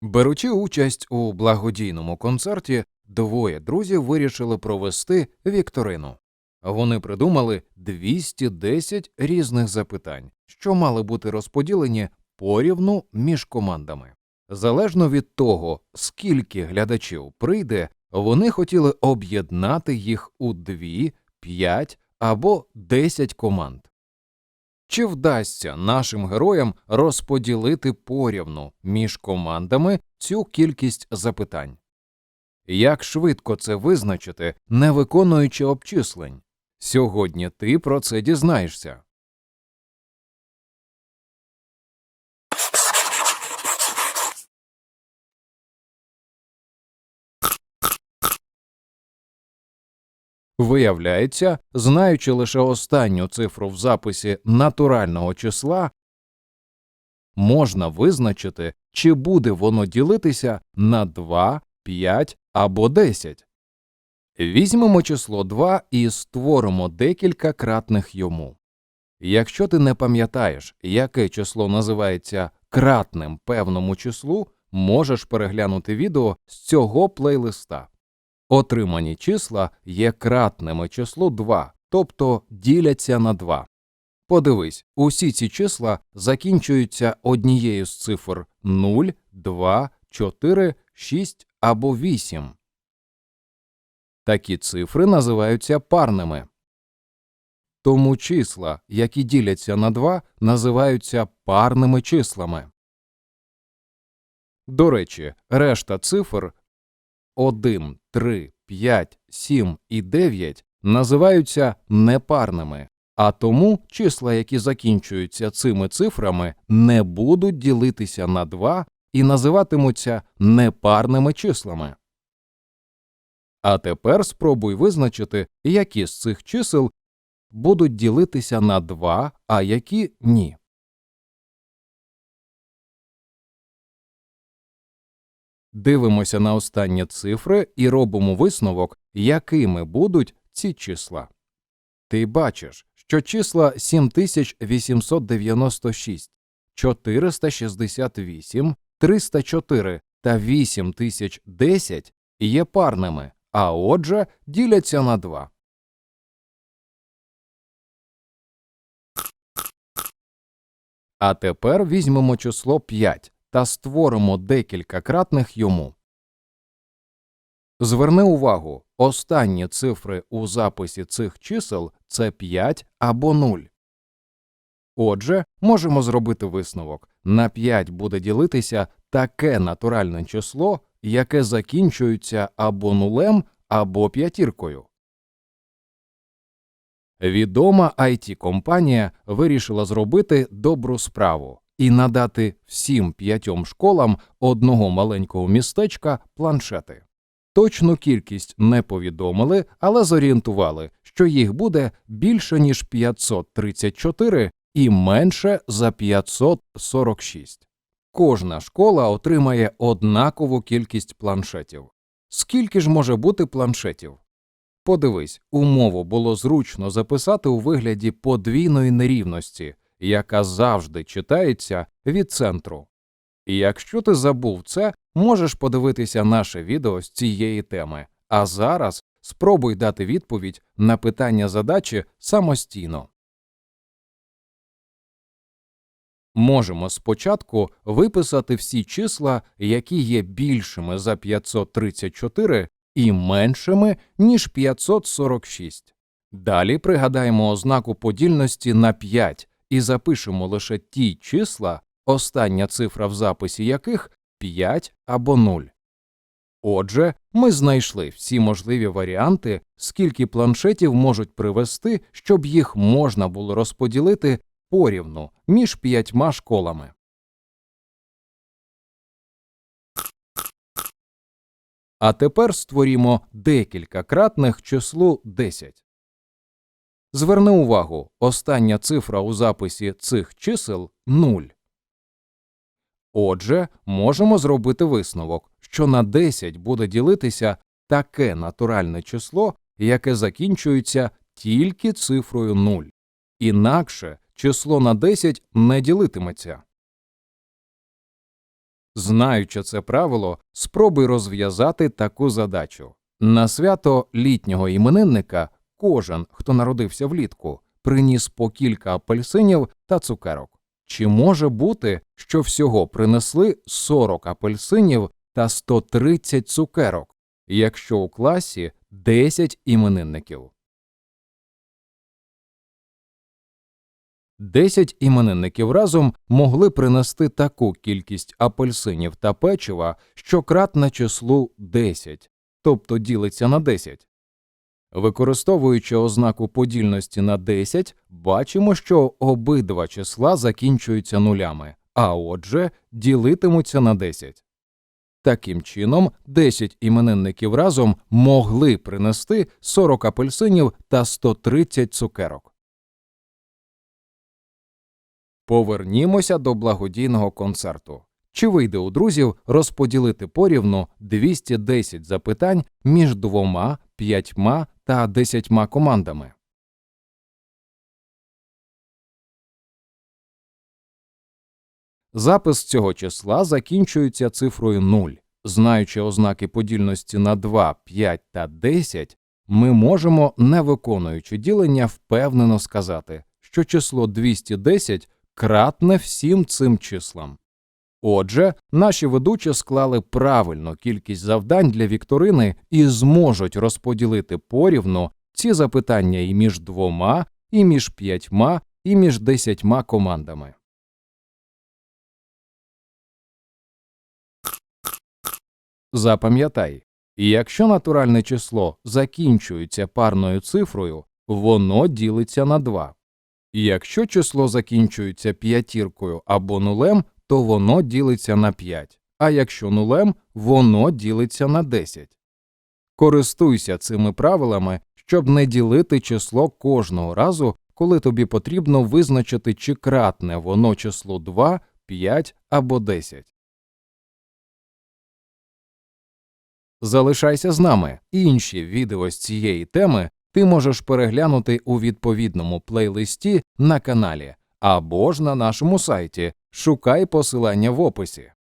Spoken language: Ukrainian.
Беручи участь у благодійному концерті, двоє друзів вирішили провести вікторину. Вони придумали 210 різних запитань, що мали бути розподілені порівну між командами. Залежно від того, скільки глядачів прийде, вони хотіли об'єднати їх у 2, 5 або 10 команд. Чи вдасться нашим героям розподілити порівну між командами цю кількість запитань? Як швидко це визначити, не виконуючи обчислень? Сьогодні ти про це дізнаєшся. Виявляється, знаючи лише останню цифру в записі натурального числа, можна визначити, чи буде воно ділитися на 2, 5 або 10. Візьмемо число 2 і створимо декілька кратних йому. Якщо ти не пам'ятаєш, яке число називається кратним певному числу, можеш переглянути відео з цього плейлиста. Отримані числа є кратними числу 2, тобто діляться на 2. Подивись, усі ці числа закінчуються однією з цифр 0, 2, 4, 6 або 8. Такі цифри називаються парними. Тому числа, які діляться на 2, називаються парними числами. До речі, решта цифр 1, 3, 5, 7 і 9 називаються непарними, а тому числа, які закінчуються цими цифрами, не будуть ділитися на 2 і називатимуться непарними числами. А тепер спробуй визначити, які з цих чисел будуть ділитися на 2, а які ні. Дивимося на останні цифри і робимо висновок, якими будуть ці числа. Ти бачиш, що числа 7896, 468, 304 та 8010 є парними, а отже діляться на 2. А тепер візьмемо число 5 та створимо декілька кратних йому. Зверни увагу, останні цифри у записі цих чисел це 5 або 0. Отже, можемо зробити висновок на 5 буде ділитися таке натуральне число, яке закінчується або нулем, або п'ятіркою. Відома it компанія вирішила зробити добру справу і надати всім п'ятьом школам одного маленького містечка планшети. Точну кількість не повідомили, але зорієнтували, що їх буде більше ніж 534 і менше за 546. Кожна школа отримає однакову кількість планшетів. Скільки ж може бути планшетів? Подивись, умову було зручно записати у вигляді подвійної нерівності, яка завжди читається від центру. І якщо ти забув це, можеш подивитися наше відео з цієї теми. А зараз спробуй дати відповідь на питання задачі самостійно. Можемо спочатку виписати всі числа, які є більшими за 534 і меншими, ніж 546. Далі пригадаємо ознаку подільності на 5 і запишемо лише ті числа, остання цифра в записі яких 5 або 0. Отже, ми знайшли всі можливі варіанти, скільки планшетів можуть привести, щоб їх можна було розподілити порівну між п'ятьма школами. А тепер створімо декілька кратних числу 10. Зверни увагу, остання цифра у записі цих чисел 0. Отже, можемо зробити висновок, що на 10 буде ділитися таке натуральне число, яке закінчується тільки цифрою 0. Інакше число на 10 не ділитиметься. Знаючи це правило, спробуй розв'язати таку задачу. На свято літнього іменинника кожен, хто народився влітку, приніс по кілька апельсинів та цукерок. Чи може бути, що всього принесли 40 апельсинів та 130 цукерок, якщо у класі 10 іменинників? 10 іменинників разом могли принести таку кількість апельсинів та печива, що кратна числу 10, тобто ділиться на 10. Використовуючи ознаку подільності на 10, бачимо, що обидва числа закінчуються нулями, а отже, ділитимуться на 10. Таким чином, 10 іменинників разом могли принести 40 апельсинів та 130 цукерок. Повернімося до благодійного концерту. Чи вийде у друзів розподілити порівну 210 запитань між двома, п'ятьма та десятьма командами? Запис цього числа закінчується цифрою 0. Знаючи ознаки подільності на 2, 5 та 10, ми можемо, не виконуючи ділення, впевнено сказати, що число 210 кратне всім цим числам. Отже, наші ведучі склали правильну кількість завдань для вікторини і зможуть розподілити порівну ці запитання і між двома, і між п'ятьма, і між десятьма командами. Запам'ятай, якщо натуральне число закінчується парною цифрою, воно ділиться на 2. Якщо число закінчується п'ятіркою або нулем, то воно ділиться на 5, а якщо нулем, воно ділиться на 10. Користуйся цими правилами, щоб не ділити число кожного разу, коли тобі потрібно визначити, чи кратне воно число 2, 5 або 10. Залишайся з нами. Інші відео з цієї теми ти можеш переглянути у відповідному плейлисті на каналі або ж на нашому сайті. Шукай посилання в описі.